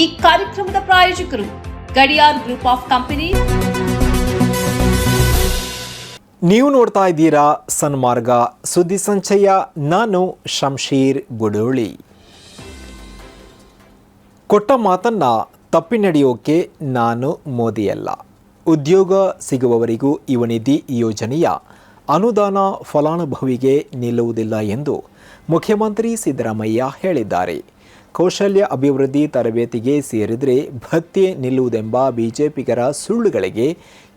ಈ ಕಾರ್ಯಕ್ರಮದ ಪ್ರಾಯೋಜಕರು ಗಡಿಯಾರ್ ಗ್ರೂಪ್ ಆಫ್ ಕಂಪನಿ. ನೀವು ನೋಡ್ತಾ ಇದ್ದೀರಾ ಸನ್ಮಾರ್ಗ. ಸುದ್ದಿ ಸಂಚಯ, ನಾನು ಶಂಶೀರ್ ಗುಡೋಳಿ. ಕೊಟ್ಟ ಮಾತನ್ನ ತಪ್ಪಿ ನಡೆಯೋಕೆ ನಾನು ಮೋದಿಯಲ್ಲ. ಉದ್ಯೋಗ ಸಿಗುವವರಿಗೂ ಯುವನಿಧಿ ಯೋಜನೆಯ ಅನುದಾನ ಫಲಾನುಭವಿಗೆ ನಿಲ್ಲುವುದಿಲ್ಲ ಎಂದು ಮುಖ್ಯಮಂತ್ರಿ ಸಿದ್ದರಾಮಯ್ಯ ಹೇಳಿದ್ದಾರೆ. ಕೌಶಲ್ಯ ಅಭಿವೃದ್ಧಿ ತರಬೇತಿಗೆ ಸೇರಿದರೆ ಭತ್ಯೆ ನಿಲ್ಲುವುದೆಂಬ ಬಿಜೆಪಿಗರ ಸುಳ್ಳುಗಳಿಗೆ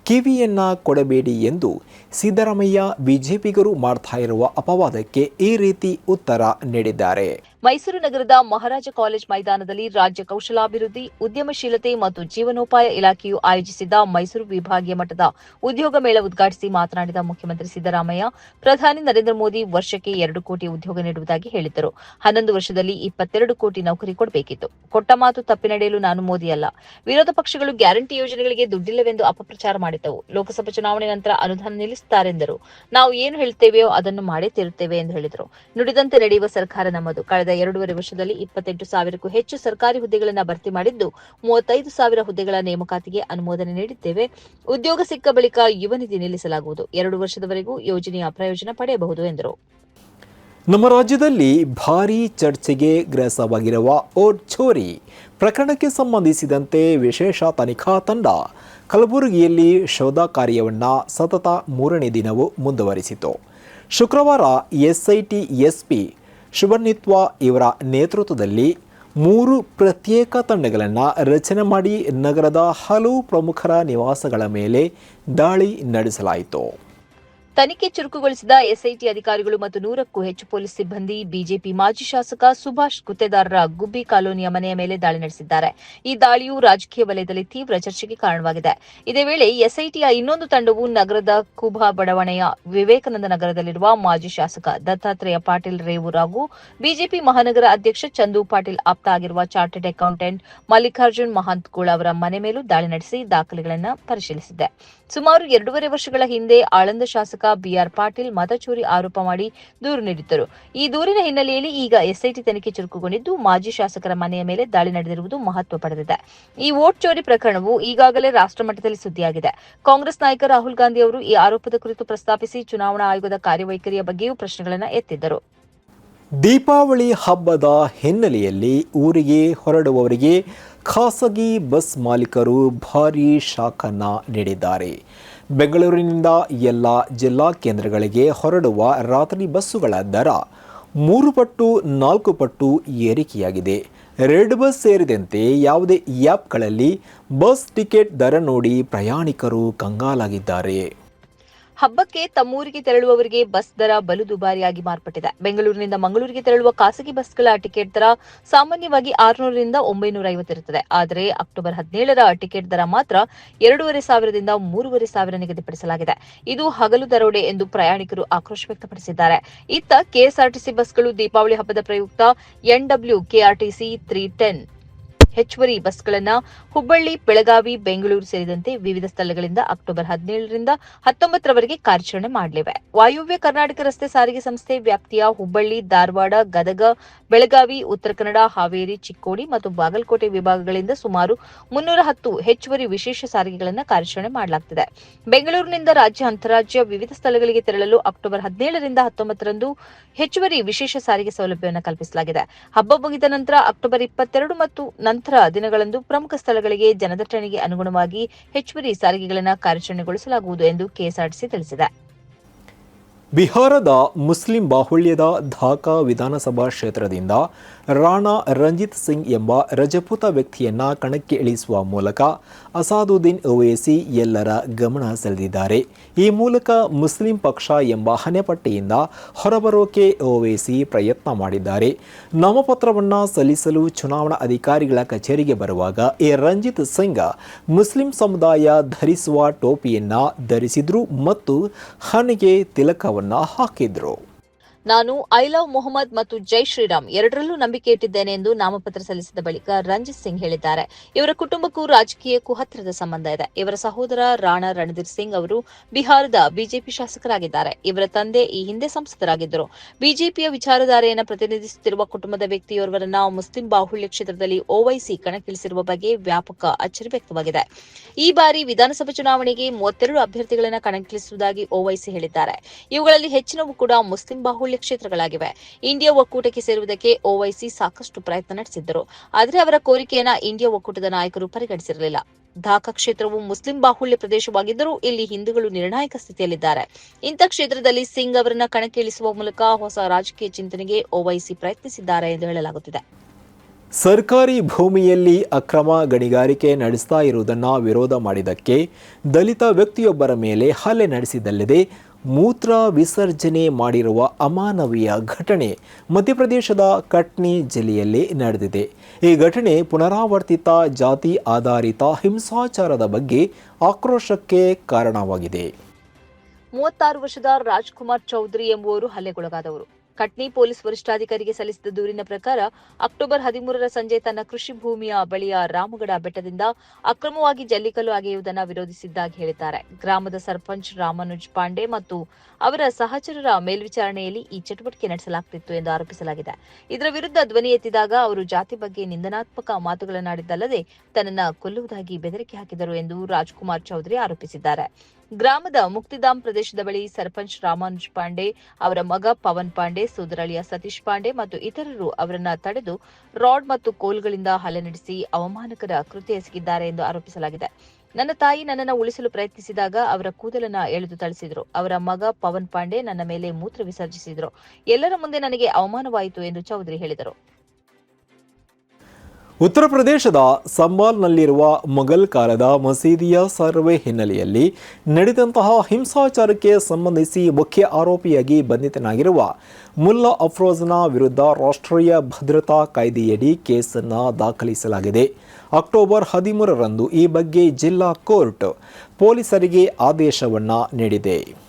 ಕಿವಿಯನ್ನ ಕೊಡಬೇಡಿ ಎಂದು ಸಿದ್ದರಾಮಯ್ಯ ಬಿಜೆಪಿಗರು ಮಾಡ್ತಾ ಇರುವ ಅಪವಾದಕ್ಕೆ ಈ ರೀತಿ ಉತ್ತರ ನೀಡಿದ್ದಾರೆ. ಮೈಸೂರು ನಗರದ ಮಹಾರಾಜ ಕಾಲೇಜ್ ಮೈದಾನದಲ್ಲಿ ರಾಜ್ಯ ಕೌಶಲಾಭಿವೃದ್ಧಿ, ಉದ್ಯಮಶೀಲತೆ ಮತ್ತು ಜೀವನೋಪಾಯ ಇಲಾಖೆಯು ಆಯೋಜಿಸಿದ್ದ ಮೈಸೂರು ವಿಭಾಗೀಯ ಮಟ್ಟದ ಉದ್ಯೋಗ ಮೇಳ ಉದ್ಘಾಟಿಸಿ ಮಾತನಾಡಿದ ಮುಖ್ಯಮಂತ್ರಿ ಸಿದ್ದರಾಮಯ್ಯ, ಪ್ರಧಾನಿ ನರೇಂದ್ರ ಮೋದಿ ವರ್ಷಕ್ಕೆ ಎರಡು ಕೋಟಿ ಉದ್ಯೋಗ ನೀಡುವುದಾಗಿ ಹೇಳಿದ್ದರು. ಹನ್ನೊಂದು ವರ್ಷದಲ್ಲಿ ಇಪ್ಪತ್ತೆರಡು ಕೋಟಿ ನೌಕರಿ ಕೊಡಬೇಕಿತ್ತು. ಕೊಟ್ಟ ಮಾತು ತಪ್ಪಿ ನಡೆಯಲು ನಾನು ಮೋದಿ ಅಲ್ಲ. ವಿರೋಧ ಪಕ್ಷಗಳು ಗ್ಯಾರಂಟಿ ಯೋಜನೆಗಳಿಗೆ ದುಡ್ಡಿಲ್ಲವೆಂದು ಅಪಪ್ರಚಾರ ಮಾಡಿದ್ದವು. ಲೋಕಸಭಾ ಚುನಾವಣೆ ನಂತರ ಅನುದಾನ ನಿಲ್ಲಿಸುತ್ತಾರೆಂದರು. ನಾವು ಏನು ಹೇಳ್ತೇವೆಯೋ ಅದನ್ನು ಮಾಡೇ ತೀರುತ್ತೇವೆ ಎಂದು ಹೇಳಿದರು. ನುಡಿದಂತೆ ನಡೆಯುವ ಸರ್ಕಾರ ನಮ್ಮದು. ಕಳೆದ ಎರಡೂವರೆ ವರ್ಷದಲ್ಲಿ ಇಪ್ಪತ್ತೆಂಟು ಸಾವಿರಕ್ಕೂ ಹೆಚ್ಚು ಸರ್ಕಾರಿ ಹುದ್ದೆಗಳನ್ನು ಭರ್ತಿ ಮಾಡಿದ್ದು ಮೂವತ್ತೈದು ಸಾವಿರ ಹುದ್ದೆಗಳ ನೇಮಕಾತಿಗೆ ಅನುಮೋದನೆ ನೀಡಿದ್ದೇವೆ. ಉದ್ಯೋಗ ಸಿಕ್ಕ ಬಳಿಕ ಯುವ ನಿಧಿ ನಿಲ್ಲಿಸಲಾಗುವುದು. ಎರಡು ವರ್ಷದವರೆಗೂ ಯೋಜನೆಯ ಪ್ರಯೋಜನ ಪಡೆಯಬಹುದು ಎಂದರು. ನಮ್ಮ ರಾಜ್ಯದಲ್ಲಿ ಭಾರೀ ಚರ್ಚೆಗೆ ಗ್ರಾಸವಾಗಿರುವ ಓಟ್ ಚೋರಿ ಪ್ರಕರಣಕ್ಕೆ ಸಂಬಂಧಿಸಿದಂತೆ ವಿಶೇಷ ತನಿಖಾ ತಂಡ ಕಲಬುರಗಿಯಲ್ಲಿ ಶೋಧ ಕಾರ್ಯವನ್ನು ಸತತ ಮೂರನೇ ದಿನವೂ ಮುಂದುವರಿಸಿತು. ಶುಕ್ರವಾರ ಎಸ್ಐಟಿ ಎಸ್ಪಿ ಶುಭನಿತ್ವ ಇವರ ನೇತೃತ್ವದಲ್ಲಿ ಮೂರು ಪ್ರತ್ಯೇಕ ತಂಡಗಳನ್ನು ರಚನೆ ಮಾಡಿ ನಗರದ ಹಲವು ಪ್ರಮುಖರ ನಿವಾಸಗಳ ಮೇಲೆ ದಾಳಿ ನಡೆಸಲಾಯಿತು. ತನಿಖೆ ಚುರುಕುಗೊಳಿಸಿದ ಎಸ್ಐಟಿ ಅಧಿಕಾರಿಗಳು ಮತ್ತು ನೂರಕ್ಕೂ ಹೆಚ್ಚು ಪೊಲೀಸ್ ಸಿಬ್ಬಂದಿ, ಬಿಜೆಪಿ ಮಾಜಿ ಶಾಸಕ ಸುಭಾಷ್ ಗುತ್ತೇದಾರರ ಗುಬ್ಬಿ ಕಾಲೋನಿಯ ಮನೆಯ ಮೇಲೆ ದಾಳಿ ನಡೆಸಿದ್ದಾರೆ. ಈ ದಾಳಿಯು ರಾಜಕೀಯ ವಲಯದಲ್ಲಿ ತೀವ್ರ ಚರ್ಚೆಗೆ ಕಾರಣವಾಗಿದೆ. ಇದೇ ವೇಳೆ ಎಸ್ಐಟಿಯ ಇನ್ನೊಂದು ತಂಡವು ನಗರದ ಕುಭಾ ಬಡಾವಣೆಯ ವಿವೇಕಾನಂದ ನಗರದಲ್ಲಿರುವ ಮಾಜಿ ಶಾಸಕ ದತ್ತಾತ್ರೇಯ ಪಾಟೀಲ್ ರೇವೂರ್ ಹಾಗೂ ಬಿಜೆಪಿ ಮಹಾನಗರ ಅಧ್ಯಕ್ಷ ಚಂದು ಪಾಟೀಲ್ ಆಪ್ತ ಆಗಿರುವ ಚಾರ್ಟೆಡ್ ಅಕೌಂಟೆಂಟ್ ಮಲ್ಲಿಕಾರ್ಜುನ್ ಮಹಾಂತ್ಗೂಳ ಅವರ ಮನೆ ಮೇಲೂ ದಾಳಿ ನಡೆಸಿ ದಾಖಲೆಗಳನ್ನು ಪರಿಶೀಲಿಸಿದೆ ಸುಮಾರು ಎರಡೂವರೆ ವರ್ಷಗಳ ಹಿಂದೆ ಆಳಂದ ಶಾಸಕ ಬಿಆರ್ ಪಾಟೀಲ್ ಮತಚೋರಿ ಆರೋಪ ಮಾಡಿ ದೂರು ನೀಡಿದ್ದರು. ಈ ದೂರಿನ ಹಿನ್ನೆಲೆಯಲ್ಲಿ ಈಗ ಎಸ್ಐಟಿ ತನಿಖೆ ಚುರುಕುಗೊಂಡಿದ್ದು ಮಾಜಿ ಶಾಸಕರ ಮನೆಯ ಮೇಲೆ ದಾಳಿ ನಡೆದಿರುವುದು ಮಹತ್ವ ಪಡೆದಿದೆ. ಈ ವೋಟ್ ಚೋರಿ ಪ್ರಕರಣವು ಈಗಾಗಲೇ ರಾಷ್ಟ್ರಮಟ್ಟದಲ್ಲಿ ಸುದ್ದಿಯಾಗಿದೆ. ಕಾಂಗ್ರೆಸ್ ನಾಯಕ ರಾಹುಲ್ ಗಾಂಧಿ ಅವರು ಈ ಆರೋಪದ ಕುರಿತು ಪ್ರಸ್ತಾಪಿಸಿ ಚುನಾವಣಾ ಆಯೋಗದ ಕಾರ್ಯವೈಖರಿಯ ಬಗ್ಗೆಯೂ ಪ್ರಶ್ನೆಗಳನ್ನು ಎತ್ತಿದ್ದರು. ದೀಪಾವಳಿ ಹಬ್ಬದ ಹಿನ್ನೆಲೆಯಲ್ಲಿ ಊರಿಗೆ ಹೊರಡುವವರಿಗೆ ಖಾಸಗಿ ಬಸ್ ಮಾಲೀಕರು ಭಾರೀ ಶಾಖನ್ನ ನೀಡಿದ್ದಾರೆ. ಬೆಂಗಳೂರಿನಿಂದ ಎಲ್ಲ ಜಿಲ್ಲಾ ಕೇಂದ್ರಗಳಿಗೆ ಹೊರಡುವ ರಾತ್ರಿ ಬಸ್ಸುಗಳ ದರ ಮೂರು ಪಟ್ಟು, ನಾಲ್ಕು ಪಟ್ಟು ಏರಿಕೆಯಾಗಿದೆ. ರೆಡ್ ಬಸ್ ಸೇರಿದಂತೆ ಯಾವುದೇ ಆ್ಯಪ್ಗಳಲ್ಲಿ ಬಸ್ ಟಿಕೆಟ್ ದರ ನೋಡಿ ಪ್ರಯಾಣಿಕರು ಕಂಗಾಲಾಗಿದ್ದಾರೆ. ಹಬ್ಬಕ್ಕೆ ತಮ್ಮೂರಿಗೆ ತೆರಳುವವರಿಗೆ ಬಸ್ ದರ ಬಲು ದುಬಾರಿಯಾಗಿ ಮಾರ್ಪಟ್ಟಿದೆ. ಬೆಂಗಳೂರಿನಿಂದ ಮಂಗಳೂರಿಗೆ ತೆರಳುವ ಖಾಸಗಿ ಬಸ್ಗಳ ಟಿಕೆಟ್ ದರ ಸಾಮಾನ್ಯವಾಗಿ ಆರುನೂರರಿಂದ ಒಂಬೈನೂರ ಐವತ್ತಿರುತ್ತದೆ ಆದರೆ ಅಕ್ಟೋಬರ್ ಹದಿನೇಳರ ಟಿಕೆಟ್ ದರ ಮಾತ್ರ ಎರಡೂವರೆ ಸಾವಿರದಿಂದ ಮೂರುವರೆ ಸಾವಿರ ನಿಗದಿಪಡಿಸಲಾಗಿದೆ. ಇದು ಹಗಲು ದರೋಡೆ ಎಂದು ಪ್ರಯಾಣಿಕರು ಆಕ್ರೋಶ ವ್ಯಕ್ತಪಡಿಸಿದ್ದಾರೆ. ಇತ್ತ ಕೆಎಸ್ಆರ್ಟಿಸಿ ಬಸ್ಗಳು ದೀಪಾವಳಿ ಹಬ್ಬದ ಪ್ರಯುಕ್ತ ಎನ್ಡಬ್ಲ್ಯೂ ಕೆಆರ್ಟಿಸಿ ತ್ರೀ ಟೆನ್ ಹೆಚ್ಚುವರಿ ಬಸ್ಗಳನ್ನು ಹುಬ್ಬಳ್ಳಿ, ಬೆಳಗಾವಿ, ಬೆಂಗಳೂರು ಸೇರಿದಂತೆ ವಿವಿಧ ಸ್ಥಳಗಳಿಂದ ಅಕ್ಟೋಬರ್ ಹದಿನೇಳರಿಂದ ಹತ್ತೊಂಬತ್ತರವರೆಗೆ ಕಾರ್ಯಾಚರಣೆ ಮಾಡಲಿವೆ. ವಾಯುವ್ಯ ಕರ್ನಾಟಕ ರಸ್ತೆ ಸಾರಿಗೆ ಸಂಸ್ಥೆ ವ್ಯಾಪ್ತಿಯ ಹುಬ್ಬಳ್ಳಿ, ಧಾರವಾಡ, ಗದಗ, ಬೆಳಗಾವಿ, ಉತ್ತರ ಕನ್ನಡ, ಹಾವೇರಿ, ಚಿಕ್ಕೋಡಿ ಮತ್ತು ಬಾಗಲಕೋಟೆ ವಿಭಾಗಗಳಿಂದ ಸುಮಾರು ಮುನ್ನೂರ ಹತ್ತು ಹೆಚ್ಚುವರಿ ವಿಶೇಷ ಸಾರಿಗೆಗಳನ್ನು ಕಾರ್ಯಾಚರಣೆ ಮಾಡಲಾಗುತ್ತಿದೆ ಬೆಂಗಳೂರಿನಿಂದ ರಾಜ್ಯ ಅಂತಾರಾಜ್ಯ ವಿವಿಧ ಸ್ಥಳಗಳಿಗೆ ತೆರಳಲು ಅಕ್ಟೋಬರ್ ಹದಿನೇಳರಿಂದ ಹತ್ತೊಂಬತ್ತರಂದು ಹೆಚ್ಚುವರಿ ವಿಶೇಷ ಸಾರಿಗೆ ಸೌಲಭ್ಯವನ್ನು ಕಲ್ಪಿಸಲಾಗಿದೆ. ಹಬ್ಬ ಮುಗಿದ ನಂತರ ಅಕ್ಟೋಬರ್ ಇಪ್ಪತ್ತೆರಡು ಮತ್ತು ನಂತರ ದಿನಗಳಂದು ಪ್ರಮುಖ ಸ್ಥಳಗಳಿಗೆ ಜನದಟ್ಟಣೆಗೆ ಅನುಗುಣವಾಗಿ ಹೆಚ್ಚುವರಿ ಸಾರಿಗೆಗಳನ್ನು ಕಾರ್ಯಾಚರಣೆಗೊಳಿಸಲಾಗುವುದು ಎಂದು ಕೆಎಸ್ಆರ್ಟಿಸಿ ತಿಳಿಸಿದೆ. ಬಿಹಾರದ ಮುಸ್ಲಿಂ ಬಾಹುಳ್ಯದ ಢಾಕಾ ವಿಧಾನಸಭಾ ಕ್ಷೇತ್ರದಿಂದ ರಾಣಾ ರಂಜಿತ್ ಸಿಂಗ್ ಎಂಬ ರಜಪೂತ ವ್ಯಕ್ತಿಯನ್ನ ಕಣಕ್ಕೆ ಇಳಿಸುವ ಮೂಲಕ ಅಸಾದುದ್ದೀನ್ ಓವೈಸಿ ಎಲ್ಲರ ಗಮನ ಸೆಳೆದಿದ್ದಾರೆ. ಈ ಮೂಲಕ ಮುಸ್ಲಿಂ ಪಕ್ಷ ಎಂಬ ಹಣೆಪಟ್ಟಿಯಿಂದ ಹೊರಬರೋಕೆ ಓವೈಸಿ ಪ್ರಯತ್ನ ಮಾಡಿದ್ದಾರೆ. ನಾಮಪತ್ರವನ್ನು ಸಲ್ಲಿಸಲು ಚುನಾವಣಾ ಅಧಿಕಾರಿಗಳ ಕಚೇರಿಗೆ ಬರುವಾಗ ಈ ರಂಜಿತ್ ಸಿಂಗ್ ಮುಸ್ಲಿಂ ಸಮುದಾಯ ಧರಿಸುವ ಟೋಪಿಯನ್ನು ಧರಿಸಿದ್ರು ಮತ್ತು ಹಣೆಗೆ ತಿಲಕವನ್ನು ಹಾಕಿದ್ರು. ನಾನು ಐ ಲವ್ ಮೊಹಮ್ಮದ್ ಮತ್ತು ಜೈ ಶ್ರೀರಾಮ್ ಎರಡರಲ್ಲೂ ನಂಬಿಕೆ ಇಟ್ಟಿದ್ದೇನೆ ಎಂದು ನಾಮಪತ್ರ ಸಲ್ಲಿಸಿದ ಬಳಿಕ ರಂಜಿತ್ ಸಿಂಗ್ ಹೇಳಿದ್ದಾರೆ. ಇವರ ಕುಟುಂಬಕ್ಕೂ ರಾಜಕೀಯಕ್ಕೂ ಹತ್ತಿರದ ಸಂಬಂಧ ಇದೆ. ಇವರ ಸಹೋದರ ರಾಣಾ ರಣಧೀರ್ ಸಿಂಗ್ ಅವರು ಬಿಹಾರದ ಬಿಜೆಪಿ ಶಾಸಕರಾಗಿದ್ದಾರೆ. ಇವರ ತಂದೆ ಈ ಹಿಂದೆ ಸಂಸದರಾಗಿದ್ದರು. ಬಿಜೆಪಿಯ ವಿಚಾರಧಾರೆಯನ್ನು ಪ್ರತಿನಿಧಿಸುತ್ತಿರುವ ಕುಟುಂಬದ ವ್ಯಕ್ತಿಯೋರ್ವರನ್ನ ಮುಸ್ಲಿಂ ಬಾಹುಳ್ಯ ಕ್ಷೇತ್ರದಲ್ಲಿ ಓವೈಸಿ ಕಣಕ್ಕಿಳಿಸಿರುವ ಬಗ್ಗೆ ವ್ಯಾಪಕ ಅಚ್ಚರಿ ವ್ಯಕ್ತವಾಗಿದೆ. ಈ ಬಾರಿ ವಿಧಾನಸಭಾ ಚುನಾವಣೆಗೆ ಮೂವತ್ತೆರಡು ಅಭ್ಯರ್ಥಿಗಳನ್ನು ಕಣಕ್ಕಿಳಿಸುವುದಾಗಿ ಓವೈಸಿ ಹೇಳಿದ್ದಾರೆ. ಇವುಗಳಲ್ಲಿ ಹೆಚ್ಚಿನವು ಕೂಡ ಮುಸ್ಲಿಂ ಬಾಹುಳ್ಯ ಕ್ಷೇತ್ರಗಳಾಗಿವೆ. ಇಂಡಿಯಾ ಒಕ್ಕೂಟಕ್ಕೆ ಸೇರುವುದಕ್ಕೆ ಓವೈಸಿ ಸಾಕಷ್ಟು ಪ್ರಯತ್ನ ನಡೆಸಿದ್ದರು. ಆದರೆ ಅವರ ಕೋರಿಕೆಯನ್ನು ಇಂಡಿಯಾ ಒಕ್ಕೂಟದ ನಾಯಕರು ಪರಿಗಣಿಸಿರಲಿಲ್ಲ. ಢಾಕಾ ಕ್ಷೇತ್ರವು ಮುಸ್ಲಿಂ ಬಾಹುಳ್ಯ ಪ್ರದೇಶವಾಗಿದ್ದರೂ ಇಲ್ಲಿ ಹಿಂದೂಗಳು ನಿರ್ಣಾಯಕ ಸ್ಥಿತಿಯಲ್ಲಿದ್ದಾರೆ. ಇಂಥ ಕ್ಷೇತ್ರದಲ್ಲಿ ಸಿಂಗ್ ಅವರನ್ನ ಕಣಕ್ಕಿಳಿಸುವ ಮೂಲಕ ಹೊಸ ರಾಜಕೀಯ ಚಿಂತನೆಗೆ ಓವೈಸಿ ಪ್ರಯತ್ನಿಸಿದ್ದಾರೆ ಎಂದು ಹೇಳಲಾಗುತ್ತಿದೆ. ಸರ್ಕಾರಿ ಭೂಮಿಯಲ್ಲಿ ಅಕ್ರಮ ಗಣಿಗಾರಿಕೆ ನಡೆಸ್ತಾ ಇರುವುದನ್ನು ವಿರೋಧ ಮಾಡಿದ್ದಕ್ಕೆ ದಲಿತ ವ್ಯಕ್ತಿಯೊಬ್ಬರ ಮೇಲೆ ಹಲ್ಲೆ ನಡೆಸಿದಲ್ಲದೆ ಮೂತ್ರ ವಿಸರ್ಜನೆ ಮಾಡಿರುವ ಅಮಾನವೀಯ ಘಟನೆ ಮಧ್ಯಪ್ರದೇಶದ ಕಟ್ನಿ ಜಿಲ್ಲೆಯಲ್ಲಿ ನಡೆದಿದೆ. ಈ ಘಟನೆ ಪುನರಾವರ್ತಿತ ಜಾತಿ ಆಧಾರಿತ ಹಿಂಸಾಚಾರದ ಬಗ್ಗೆ ಆಕ್ರೋಶಕ್ಕೆ ಕಾರಣವಾಗಿದೆ. ಮೂವತ್ತಾರು ವರ್ಷದ ರಾಜ್ಕುಮಾರ್ ಚೌಧರಿ ಎಂಬುವರು ಹಲ್ಲೆಗೊಳಗಾದವರು. ಕಟ್ನಿ ಪೊಲೀಸ್ ವರಿಷ್ಠಾಧಿಕಾರಿಗೆ ಸಲ್ಲಿಸಿದ ದೂರಿನ ಪ್ರಕಾರ ಅಕ್ಟೋಬರ್ ಹದಿಮೂರರ ಸಂಜೆ ತನ್ನ ಕೃಷಿ ಭೂಮಿಯ ಬಳಿಯ ರಾಮಗಡ ಬೆಟ್ಟದಿಂದ ಅಕ್ರಮವಾಗಿ ಜಲ್ಲಿಕಲ್ಲು ಅಗೆಯುವುದನ್ನು ವಿರೋಧಿಸಿದ್ದಾಗಿ ಹೇಳಿದ್ದಾರೆ. ಗ್ರಾಮದ ಸರ್ಪಂಚ್ ರಾಮಾನುಜ್ ಪಾಂಡೆ ಮತ್ತು ಅವರ ಸಹಚರರ ಮೇಲ್ವಿಚಾರಣೆಯಲ್ಲಿ ಈ ಚಟುವಟಿಕೆ ನಡೆಸಲಾಗುತ್ತಿತ್ತು ಎಂದು ಆರೋಪಿಸಲಾಗಿದೆ. ಇದರ ವಿರುದ್ಧ ಧ್ವನಿ ಎತ್ತಿದಾಗ ಅವರು ಜಾತಿ ಬಗ್ಗೆ ನಿಂದನಾತ್ಮಕ ಮಾತುಗಳನ್ನಾಡಿದ್ದಲ್ಲದೆ ತನ್ನನ್ನು ಕೊಲ್ಲುವುದಾಗಿ ಬೆದರಿಕೆ ಹಾಕಿದರು ಎಂದು ರಾಜ್ಕುಮಾರ್ ಚೌಧರಿ ಆರೋಪಿಸಿದ್ದಾರೆ. ಗ್ರಾಮದ ಮುಕ್ತಿಧಾಮ್ ಪ್ರದೇಶದ ಬಳಿ ಸರ್ಪಂಚ್ ರಾಮಾನುಜ್ ಪಾಂಡೆ, ಅವರ ಮಗ ಪವನ್ ಪಾಂಡೆ ಸೋದರಳಿಯ ಸತೀಶ್ ಪಾಂಡೆ ಮತ್ತು ಇತರರು ಅವರನ್ನ ತಡೆದು ರಾಡ್ ಮತ್ತು ಕೋಲ್ಗಳಿಂದ ಹಲ್ಲೆ ನಡೆಸಿ ಅವಮಾನಕರ ಕೃತ್ಯ ಎಸಗಿದ್ದಾರೆ ಎಂದು ಆರೋಪಿಸಲಾಗಿದೆ. ನನ್ನ ತಾಯಿ ನನ್ನನ್ನು ಉಳಿಸಲು ಪ್ರಯತ್ನಿಸಿದಾಗ ಅವರ ಕೂದಲನ್ನ ಎಳೆದು ಥಳಿಸಿದ್ರು ಅವರ ಮಗ ಪವನ್ ಪಾಂಡೆ ನನ್ನ ಮೇಲೆ ಮೂತ್ರ ವಿಸರ್ಜಿಸಿದ್ರು. ಎಲ್ಲರ ಮುಂದೆ ನನಗೆ ಅವಮಾನವಾಯಿತು ಎಂದು ಚೌಧರಿ ಹೇಳಿದರು. ಉತ್ತರ ಪ್ರದೇಶದ ಸಂಬಾಲ್ನಲ್ಲಿರುವ ಮೊಘಲ್ ಕಾಲದ ಮಸೀದಿಯ ಸರ್ವೆ ಹಿನ್ನೆಲೆಯಲ್ಲಿ ನಡೆದಂತಹ ಹಿಂಸಾಚಾರಕ್ಕೆ ಸಂಬಂಧಿಸಿ ಮುಖ್ಯ ಆರೋಪಿಯಾಗಿ ಬಂಧಿತನಾಗಿರುವ ಮುಲ್ಲಾ ಅಫ್ರೋಜ್ನ ವಿರುದ್ಧ ರಾಷ್ಟ್ರೀಯ ಭದ್ರತಾ ಕಾಯ್ದೆಯಡಿ ಕೇಸನ್ನು ದಾಖಲಿಸಲಾಗಿದೆ. ಅಕ್ಟೋಬರ್ ಹದಿಮೂರರಂದು ಈ ಬಗ್ಗೆ ಜಿಲ್ಲಾ ಕೋರ್ಟ್ ಪೊಲೀಸರಿಗೆ ಆದೇಶವನ್ನು ನೀಡಿದೆ.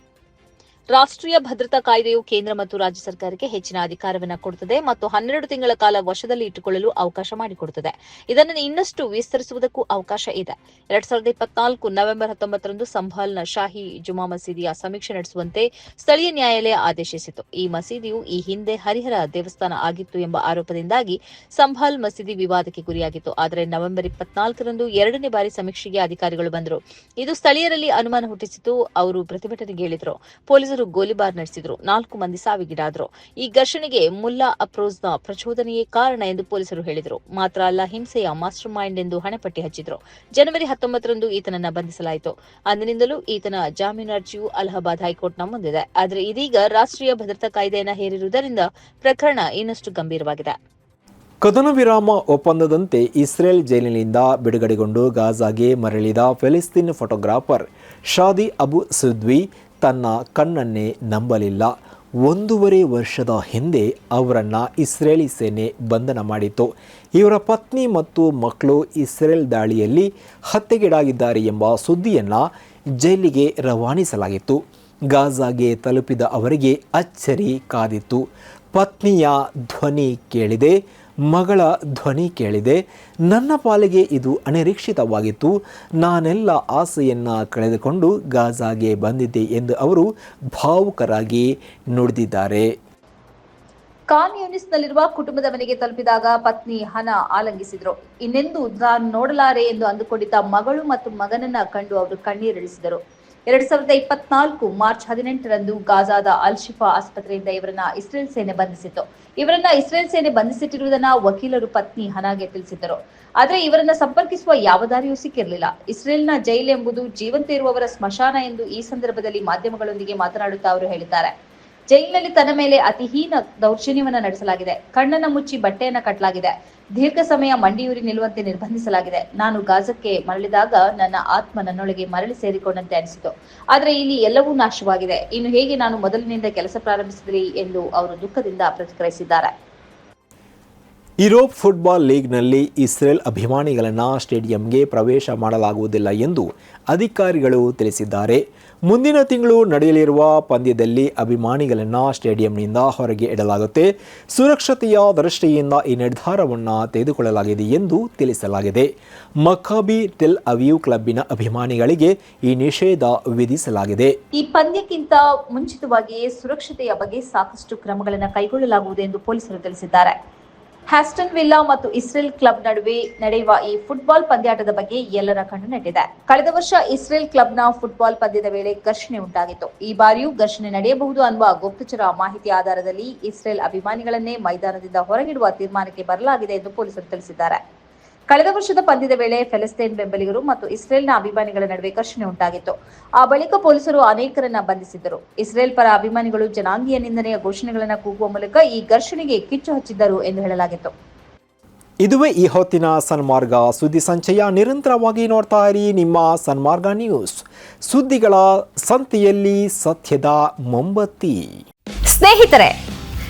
ರಾಷ್ಟ್ರೀಯ ಭದ್ರತಾ ಕಾಯ್ದೆಯು ಕೇಂದ್ರ ಮತ್ತು ರಾಜ್ಯ ಸರ್ಕಾರಕ್ಕೆ ಹೆಚ್ಚಿನ ಅಧಿಕಾರವನ್ನು ಕೊಡುತ್ತದೆ ಮತ್ತು ಹನ್ನೆರಡು ತಿಂಗಳ ಕಾಲ ವಶದಲ್ಲಿ ಇಟ್ಟುಕೊಳ್ಳಲು ಅವಕಾಶ ಮಾಡಿಕೊಡುತ್ತದೆ ಇದನ್ನು ಇನ್ನಷ್ಟು ವಿಸ್ತರಿಸುವುದಕ್ಕೂ ಅವಕಾಶ ಇದೆ. ಎರಡ್ ಸಾವಿರದ ಇಪ್ಪತ್ನಾಲ್ಕು ನವೆಂಬರ್ ಹತ್ತೊಂಬತ್ತರಂದು ಸಂಭಾಲ್ನ ಶಾಹಿ ಜುಮಾ ಮಸೀದಿಯ ಸಮೀಕ್ಷೆ ನಡೆಸುವಂತೆ ಸ್ಥಳೀಯ ನ್ಯಾಯಾಲಯ ಆದೇಶಿಸಿತು. ಈ ಮಸೀದಿಯು ಈ ಹಿಂದೆ ಹರಿಹರ ದೇವಸ್ಥಾನ ಆಗಿತ್ತು ಎಂಬ ಆರೋಪದಿಂದಾಗಿ ಸಂಭಾಲ್ ಮಸೀದಿ ವಿವಾದಕ್ಕೆ ಗುರಿಯಾಗಿತ್ತು. ಆದರೆ ನವೆಂಬರ್ ಇಪ್ಪತ್ನಾಲ್ಕರಂದು ಎರಡನೇ ಬಾರಿ ಸಮೀಕ್ಷೆಗೆ ಅಧಿಕಾರಿಗಳು ಬಂದರು. ಇದು ಸ್ಥಳೀಯರಲ್ಲಿ ಅನುಮಾನ ಹುಟ್ಟಿಸಿತು. ಅವರು ಪ್ರತಿಭಟನೆಗೆ ಇಳಿದರು. ಪೊಲೀಸರು ಗೋಲಿಬಾರ್ ನಡೆಸಿದ್ರು. ನಾಲ್ಕು ಮಂದಿ ಸಾವಿಗೀಡಾದ್ರು. ಈ ಘರ್ಷಣೆಗೆ ಮುಲ್ಲಾ ಅಪ್ರೋಜ್ನ ಪ್ರಚೋದನೆಯೇ ಕಾರಣ ಎಂದು ಪೊಲೀಸರು ಹೇಳಿದರು. ಮಾತ್ರ ಅಲ್ಲ, ಹಿಂಸೆಯ ಮಾಸ್ಟರ್ ಮೈಂಡ್ ಎಂದು ಹಣೆಪಟ್ಟಿ ಹಚ್ಚಿದ್ರು. ಜನವರಿ ಹತ್ತೊಂಬತ್ತರಂದು ಈತನನ್ನ ಬಂಧಿಸಲಾಯಿತು. ಅಂದಿನಿಂದಲೂ ಈತನ ಜಾಮೀನು ಅರ್ಜಿಯು ಅಲಹಾಬಾದ್ ಹೈಕೋರ್ಟ್ನ ಮುಂದಿದೆ. ಆದರೆ ಇದೀಗ ರಾಷ್ಟ್ರೀಯ ಭದ್ರತಾ ಕಾಯ್ದೆಯನ್ನು ಹೇರಿರುವುದರಿಂದ ಪ್ರಕರಣ ಇನ್ನಷ್ಟು ಗಂಭೀರವಾಗಿದೆ. ಕದನ ವಿರಾಮ ಒಪ್ಪಂದದಂತೆ ಇಸ್ರೇಲ್ ಜೈಲಿನಿಂದ ಬಿಡುಗಡೆಗೊಂಡು ಗಾಜಾಗೆ ಮರಳಿದ ಫೆಲಿಸ್ತೀನ್ ಫೋಟೋಗ್ರಾಫರ್ ಶಾದಿ ಅಬು ಸುದ್ವಿ ತನ್ನ ಕಣ್ಣನ್ನೇ ನಂಬಲಿಲ್ಲ. ಒಂದೂವರೆ ವರ್ಷದ ಹಿಂದೆ ಅವರನ್ನು ಇಸ್ರೇಲಿ ಸೇನೆ ಬಂಧನ ಮಾಡಿತ್ತು. ಇವರ ಪತ್ನಿ ಮತ್ತು ಮಕ್ಕಳು ಇಸ್ರೇಲ್ ದಾಳಿಯಲ್ಲಿ ಹತ್ಯೆಗೀಡಾಗಿದ್ದಾರೆ ಎಂಬ ಸುದ್ದಿಯನ್ನು ಜೈಲಿಗೆ ರವಾನಿಸಲಾಗಿತ್ತು. ಗಾಜಾಗೆ ತಲುಪಿದ ಅವರಿಗೆ ಅಚ್ಚರಿ ಕಾದಿತ್ತು. ಪತ್ನಿಯ ಧ್ವನಿ ಕೇಳಿದೆ. ಮಗಳ ಧ್ವನಿ ಕೇಳಿದೆ. ನನ್ನ ಪಾಲಿಗೆ ಇದು ಅನಿರೀಕ್ಷಿತವಾಗಿತ್ತು. ನಾನೆಲ್ಲ ಆಸೆಯನ್ನು ಕಳೆದುಕೊಂಡು ಗಾಜಾಗೆ ಬಂದಿದ್ದೆ ಎಂದು ಅವರು ಭಾವುಕರಾಗಿ ನುಡಿದಿದ್ದಾರೆ. ಖಾನ್ ಯೂನಿಸ್ನಲ್ಲಿರುವ ಕುಟುಂಬದ ಮನೆಗೆ ತಲುಪಿದಾಗ ಪತ್ನಿ ಹಣ ಆಲಂಗಿಸಿದ್ರು. ಇನ್ನೆಂದು ನಾನು ನೋಡಲಾರೆ ಎಂದು ಅಂದುಕೊಂಡಿದ್ದ ಮಗಳು ಮತ್ತು ಮಗನನ್ನ ಕಂಡು ಅವರು ಕಣ್ಣೀರಿಳಿಸಿದರು. ಎರಡ್ ಸಾವಿರದ ಇಪ್ಪತ್ನಾಲ್ಕು ಮಾರ್ಚ್ ಹದಿನೆಂಟರಂದು ಗಾಜಾದ ಅಲ್ ಶಿಫಾ ಆಸ್ಪತ್ರೆಯಿಂದ ಇವರನ್ನ ಇಸ್ರೇಲ್ ಸೇನೆ ಬಂಧಿಸಿತ್ತು. ಇವರನ್ನ ಇಸ್ರೇಲ್ ಸೇನೆ ಬಂಧಿಸಿಟ್ಟಿರುವುದನ್ನ ವಕೀಲರು ಪತ್ನಿ ಹನಾಗೆ ತಿಳಿಸಿದ್ದರು. ಆದ್ರೆ ಇವರನ್ನ ಸಂಪರ್ಕಿಸುವ ಯಾವ ದಾರಿಯೂ ಸಿಕ್ಕಿರಲಿಲ್ಲ. ಇಸ್ರೇಲ್ನ ಜೈಲ್ ಎಂಬುದು ಜೀವಂತ ಇರುವವರ ಸ್ಮಶಾನ ಎಂದು ಈ ಸಂದರ್ಭದಲ್ಲಿ ಮಾಧ್ಯಮಗಳೊಂದಿಗೆ ಮಾತನಾಡುತ್ತಾ ಅವರು ಹೇಳಿದ್ದಾರೆ. ಜೈಲಿನಲ್ಲಿ ತನ್ನ ಮೇಲೆ ಅತಿಹೀನ ದೌರ್ಜನ್ಯವನ್ನ ನಡೆಸಲಾಗಿದೆ. ಕಣ್ಣನ್ನ ಮುಚ್ಚಿ ಬಟ್ಟೆಯನ್ನ ಕಟ್ಟಲಾಗಿದೆ ದೀರ್ಘ ಸಮಯ ಮಂಡಿಯೂರಿ ನಿಲ್ಲುವಂತೆ ನಿರ್ಬಂಧಿಸಲಾಗಿದೆ. ನಾನು ಗಾಜಕ್ಕೆ ಮರಳಿದಾಗ ನನ್ನ ಆತ್ಮ ನನ್ನೊಳಗೆ ಮರಳಿ ಸೇರಿಕೊಂಡಂತೆ ಅನಿಸಿತು. ಆದರೆ ಇಲ್ಲಿ ಎಲ್ಲವೂ ನಾಶವಾಗಿದೆ. ಇನ್ನು ಹೇಗೆ ನಾನು ಮೊದಲಿನಿಂದ ಕೆಲಸ ಪ್ರಾರಂಭಿಸಿದ್ರಿ ಎಂದು ಅವರು ದುಃಖದಿಂದ ಪ್ರತಿಕ್ರಿಯಿಸಿದ್ದಾರೆ. ಯುರೋಪ್ ಫುಟ್ಬಾಲ್ ಲೀಗ್ನಲ್ಲಿ ಇಸ್ರೇಲ್ ಅಭಿಮಾನಿಗಳನ್ನು ಸ್ಟೇಡಿಯಂಗೆ ಪ್ರವೇಶ ಮಾಡಲಾಗುವುದಿಲ್ಲ ಎಂದು ಅಧಿಕಾರಿಗಳು ತಿಳಿಸಿದ್ದಾರೆ. ಮುಂದಿನ ತಿಂಗಳು ನಡೆಯಲಿರುವ ಪಂದ್ಯದಲ್ಲಿ ಅಭಿಮಾನಿಗಳನ್ನು ಸ್ಟೇಡಿಯಂನಿಂದ ಹೊರಗೆ ಇಡಲಾಗುತ್ತೆ. ಸುರಕ್ಷತೆಯ ದೃಷ್ಟಿಯಿಂದ ಈ ನಿರ್ಧಾರವನ್ನು ತೆಗೆದುಕೊಳ್ಳಲಾಗಿದೆ ಎಂದು ತಿಳಿಸಲಾಗಿದೆ. ಮಖಾಬಿ ಟೆಲ್ ಅವಿಯು ಕ್ಲಬ್ಬಿನ ಅಭಿಮಾನಿಗಳಿಗೆ ಈ ನಿಷೇಧ ವಿಧಿಸಲಾಗಿದೆ. ಈ ಪಂದ್ಯಕ್ಕಿಂತ ಮುಂಚಿತವಾಗಿಯೇ ಸುರಕ್ಷತೆಯ ಬಗ್ಗೆ ಸಾಕಷ್ಟು ಕ್ರಮಗಳನ್ನು ಕೈಗೊಳ್ಳಲಾಗುವುದು ಎಂದು ಪೊಲೀಸರು ತಿಳಿಸಿದ್ದಾರೆ. ಹ್ಯಾಸ್ಟನ್ ವಿಲ್ಲಾ ಮತ್ತು ಇಸ್ರೇಲ್ ಕ್ಲಬ್ ನಡುವೆ ನಡೆಯುವ ಈ ಫುಟ್ಬಾಲ್ ಪಂದ್ಯಾಟದ ಬಗ್ಗೆ ಎಲ್ಲರ ಕಣ್ಣು ನೆಟ್ಟಿದೆ. ಕಳೆದ ವರ್ಷ ಇಸ್ರೇಲ್ ಕ್ಲಬ್ನ ಫುಟ್ಬಾಲ್ ಪಂದ್ಯದ ವೇಳೆ ಘರ್ಷಣೆ ಉಂಟಾಗಿತ್ತು. ಈ ಬಾರಿಯೂ ಘರ್ಷಣೆ ನಡೆಯಬಹುದು ಅನ್ನುವ ಗುಪ್ತಚರ ಮಾಹಿತಿ ಆಧಾರದಲ್ಲಿ ಇಸ್ರೇಲ್ ಅಭಿಮಾನಿಗಳನ್ನೇ ಮೈದಾನದಿಂದ ಹೊರಗಿಡುವ ತೀರ್ಮಾನಕ್ಕೆ ಬರಲಾಗಿದೆ ಎಂದು ಪೊಲೀಸರು ತಿಳಿಸಿದ್ದಾರೆ. ಕಳೆದ ವರ್ಷದ ಪಂದ್ಯದ ವೇಳೆ ಫೆಲಸ್ತೀನ್ ಬೆಂಬಲಿಗರು ಮತ್ತು ಇಸ್ರೇಲ್ನ ಅಭಿಮಾನಿಗಳ ನಡುವೆ ಘರ್ಷಣೆ ಉಂಟಾಗಿತ್ತು. ಆ ಬಳಿಕ ಪೊಲೀಸರು ಅನೇಕರನ್ನ ಬಂಧಿಸಿದ್ದರು. ಇಸ್ರೇಲ್ ಪರ ಅಭಿಮಾನಿಗಳು ಜನಾಂಗೀಯ ನಿಂದನೆಯ ಘೋಷಣೆಗಳನ್ನು ಕೂಗುವ ಮೂಲಕ ಈ ಘರ್ಷಣೆಗೆ ಕಿಚ್ಚು ಹಚ್ಚಿದ್ದರು ಎಂದು ಹೇಳಲಾಗಿತ್ತು. ಇದುವೇ ಈ ಹೊತ್ತಿನ ಸನ್ಮಾರ್ಗ. ಸುದ್ದಿ ಸಂಚಯ ನಿರಂತರವಾಗಿ ನೋಡ್ತಾ ಇರಿ. ನಿಮ್ಮ ಸನ್ಮಾರ್ಗ ನ್ಯೂಸ್. ಸುದ್ದಿಗಳ ಸಂತೆಯಲ್ಲಿ ಸತ್ಯದ ಮೊಂಬತ್ತಿ. ಸ್ನೇಹಿತರೆ